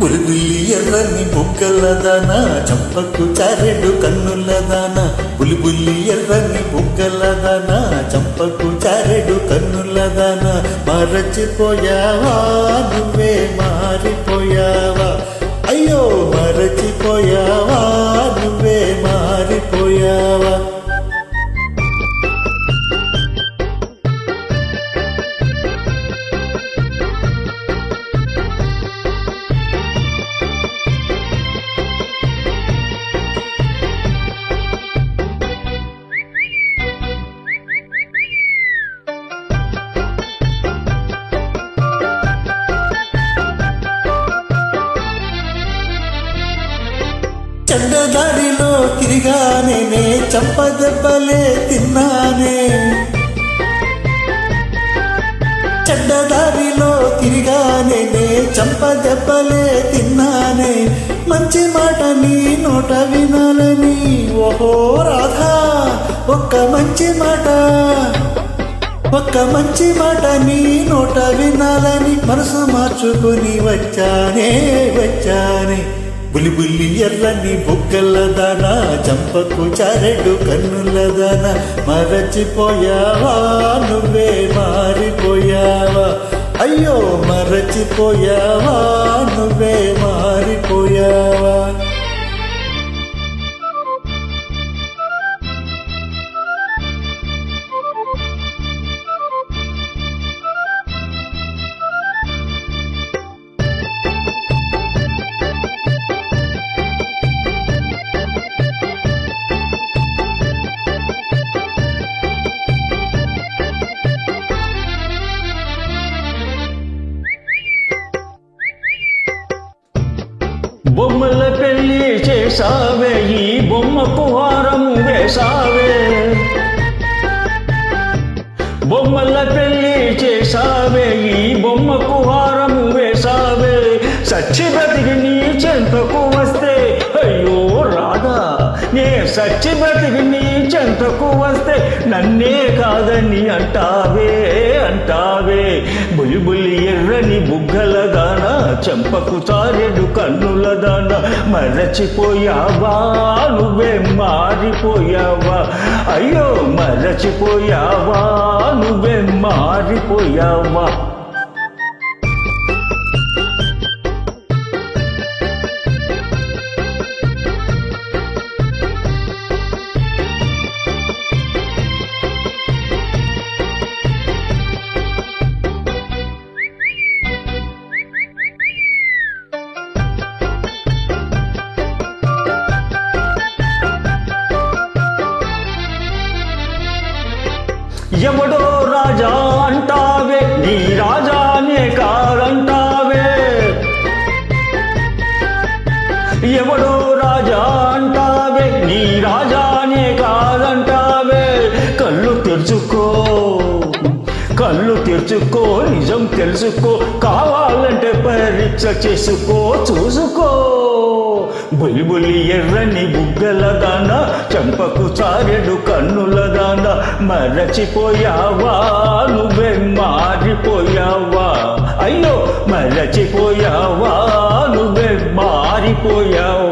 బులిబుల్లి ఎర్రని బుగ్గలదాన చంపకు చారెడు కన్నులదానా. పులిబుల్లి ఎర్రని బుగ్గలదాన చంపకు చారెడు కన్నులదానా. మరచిపోయావా నువ్వే చెడ్డదారిలో తిరిగానే చంపదెబ్బలే తిన్నానే. చెడ్డదారిలో తిరిగానే చంపదెబ్బలే తిన్నానే. మంచి మాట నీ నోట వినాలని ఓహో రాధా ఒక్క మంచి మాట. ఒక్క మంచి మాట నీ నోట వినాలని మనసు మార్చుకుని వచ్చానే వచ్చానే. బులి బుల్లి ఎల్లని బుగ్గల చంపకు చరడు కన్నుల మరచిపోయావా నువ్వే మారిపోయావా? అయ్యో మరచిపోయావా నువ్వే మారిపోయావా? బొమ్మల పెళ్ళి చేసావే ఈ బొమ్మకు హారం వేసావే బొమ్మల పెళ్ళి చేసావే ఈ బొమ్మకు హారం వేసావే సచ్చి బ్రతికి నీ చెంతకు వస్తే అయ్యో రాధా నే సచ్చి బ్రతికి నీ చెంతకు వస్తే నన్నే కాదని అంటావే. బులి ఎర్రని బుగ్గల దాన చెంపకు చారెడు కన్నుల దాన. మరచిపోయావా నువ్వే మారిపోయావా? అయ్యో మరచిపోయావా నువ్వే మారిపోయావా? ఎవడో రాజా అంటావే? నీ రాజానే కాదంటావే? ఎవడో రాజా అంటావే? నీ రాజానే కాదంటావే? కళ్ళు తెరుచుకో. కళ్ళు తెరుచుకో నిజం తెలుసుకో. కావాలంటే పరీక్ష చేసుకో చూసుకో. బుల్బులి ఎర్రని బుగ్గల మరచిపోయావా? నువ్వే మారిపోయావా? అయ్యో మరచిపోయావా? నువ్వే మారిపోయావా?